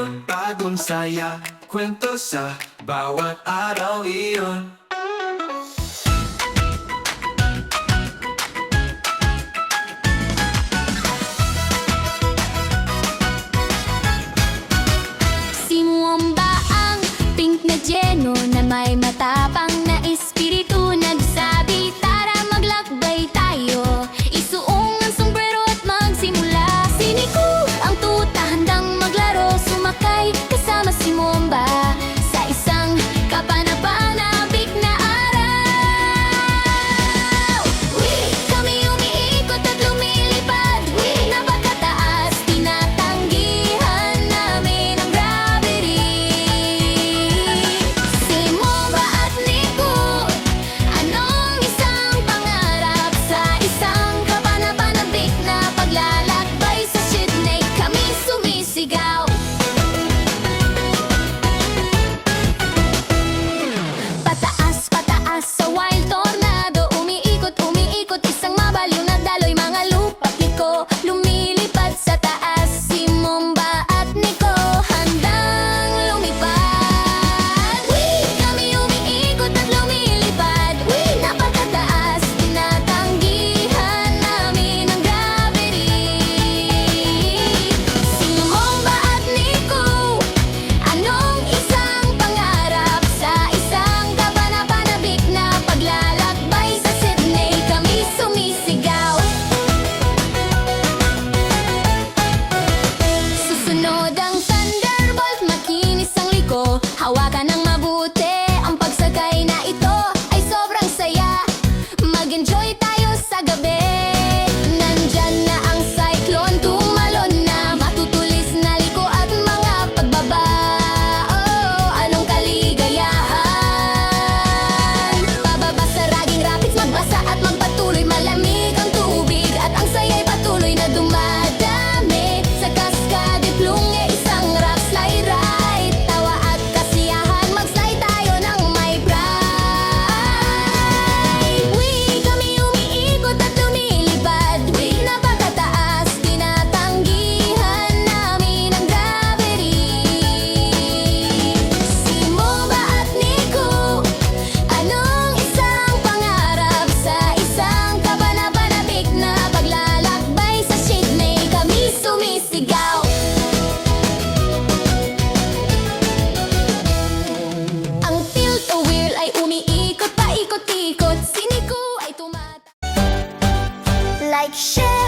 iyon Bagong saya, kwento sa bawat araw iyon. sigaw. Ang tilt o wheel ay umiikot, paikot-ikot. Sinig ko ay tumata. Like shit.